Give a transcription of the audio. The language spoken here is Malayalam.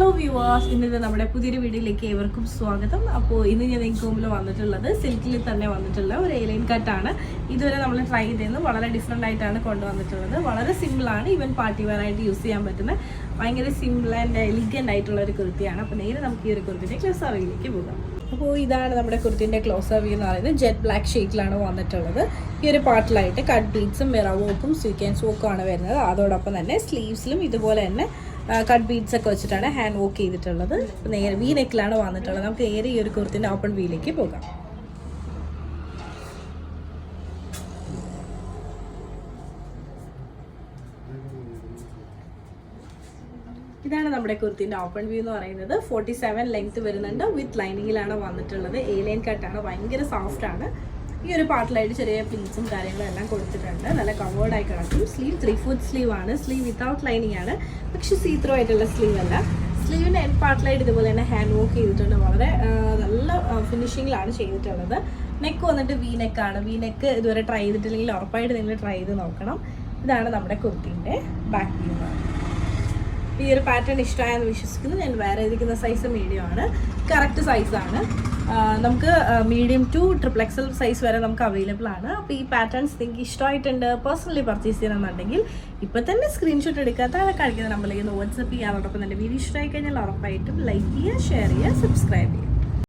ഹലോ വ്യൂവേഴ്സ് ഇന്നത്തെ നമ്മുടെ പുതിയൊരു വീഡിയോയിലേക്ക് ഏവർക്കും സ്വാഗതം. അപ്പോൾ ഇന്ന് ഞാൻ നിങ്ങൾക്ക് മുമ്പിൽ വന്നിട്ടുള്ളത് സിൽക്കിൽ തന്നെ വന്നിട്ടുള്ള ഒരു എലൈൻ കട്ടാണ് ഇതുവരെ നമ്മൾ ട്രൈ ചെയ്തതെന്ന് വളരെ ഡിഫറെന്റ് ആയിട്ടാണ് കൊണ്ടുവന്നിട്ടുള്ളത്. വളരെ സിമ്പിളാണ് ഈവൻ പാർട്ടി വെയർ ആയിട്ട് യൂസ് ചെയ്യാൻ പറ്റുന്ന ഭയങ്കര സിമ്പിൾ ആൻഡ് എലിഗന്റ് ആയിട്ടുള്ള ഒരു കുർത്തിയാണ്. അപ്പോൾ നേരെ നമുക്ക് ഈ ഒരു കുർത്തിന്റെ ക്ലോസ് അറിയിലേക്ക് പോകാം. അപ്പോൾ ഇതാണ് നമ്മുടെ കുർത്തിന്റെ ക്ലോസ് വ്യൂ എന്ന് പറയുന്നത് ജെറ്റ് ബ്ലാക്ക് ഷെയ്ഡിലാണ് വന്നിട്ടുള്ളത്. ഈ ഒരു പാർട്ടിലായിട്ട് കട്ട് ബീറ്റ്സും മിറവോക്കും വർക്കും സ്വീക്വൻസ് ആണ് വരുന്നത്. അതോടൊപ്പം തന്നെ സ്ലീവ്സിലും ഇതുപോലെ തന്നെ കട്ട് ബീഡ്സ് ഒക്കെ വെച്ചിട്ടാണ് ഹാൻഡ് വർക്ക് ചെയ്തിട്ടുള്ളത്. നേരെ വി നെക്കിലാണ് വന്നിട്ടുള്ളത്. നമുക്ക് നേരെ ഈ ഒരു കുർത്തിന്റെ ഓപ്പൺ വീലേക്ക് പോകാം. ഇതാണ് നമ്മുടെ കുർത്തിന്റെ ഓപ്പൺ വ്യൂ എന്ന് പറയുന്നത്. ഫോർട്ടി സെവൻ ലെങ്ത് വരുന്നുണ്ട്. വിത്ത് ലൈനിങ്ങിലാണ് വന്നിട്ടുള്ളത്. എ ലൈൻ കട്ടാണ് ഭയങ്കര സോഫ്റ്റ് ആണ്. ഈ ഒരു പാർട്ടിലായിട്ട് ചെറിയ പിൻസും കാര്യങ്ങളും എല്ലാം കൊടുത്തിട്ടുണ്ട്. നല്ല കവേർഡ് ആയി കിടക്കും. സ്ലീവ് ത്രീ ഫോർത്ത് സ്ലീവ് ആണ്. സ്ലീവ് വിത്തൗട്ട് ലൈനിങ് ആണ്. പക്ഷെ സീത്രോ ആയിട്ടുള്ള സ്ലീവ് അല്ല. സ്ലീവിന്റെ എൻ പാർട്ടിലായിട്ട് ഇതുപോലെ തന്നെ ഹാൻഡ് വർക്ക് ചെയ്തിട്ടുണ്ട്. വളരെ നല്ല ഫിനിഷിങ്ങിലാണ് ചെയ്തിട്ടുള്ളത്. നെക്ക് വന്നിട്ട് വി നെക്കാണ് വി നെക്ക് ഇതുവരെ ട്രൈ ചെയ്തിട്ടില്ലെങ്കിൽ ഉറപ്പായിട്ട് നിങ്ങൾ ട്രൈ ചെയ്ത് നോക്കണം. ഇതാണ് നമ്മുടെ കുർത്തിന്റെ ബാക്ക് വ്യൂ ഈ ഒരു പാറ്റേൺ ഇഷ്ടമായെന്ന് വിശ്വസിക്കുന്നു. ഞാൻ വേറെ ഇരിക്കുന്ന സൈസ് മീഡിയം ആണ്. കറക്റ്റ് സൈസാണ് നമുക്ക് medium to triple XL size വരെ നമുക്ക് അവൈലബിൾ ആണ്. അപ്പോൾ ഈ പാറ്റേൺസ് നിങ്ങൾക്ക് ഇഷ്ടമായിട്ടുണ്ട് പേഴ്സണലി പർച്ചേസ് ചെയ്യണമെന്നുണ്ടെങ്കിൽ ഇപ്പോൾ തന്നെ സ്ക്രീൻഷോട്ട് എടുക്കാത്ത ആളെ കാണിക്കുന്ന നമ്പറിലേക്ക് വാട്സപ്പ് ചെയ്യാൻ അതോടൊപ്പം തന്നെ വീഡിയോ ഇഷ്ടമായി കഴിഞ്ഞാൽ ഉറപ്പായിട്ടും ലൈക്ക് ചെയ്യുക ഷെയർ ചെയ്യുക സബ്സ്ക്രൈബ് ചെയ്യുക.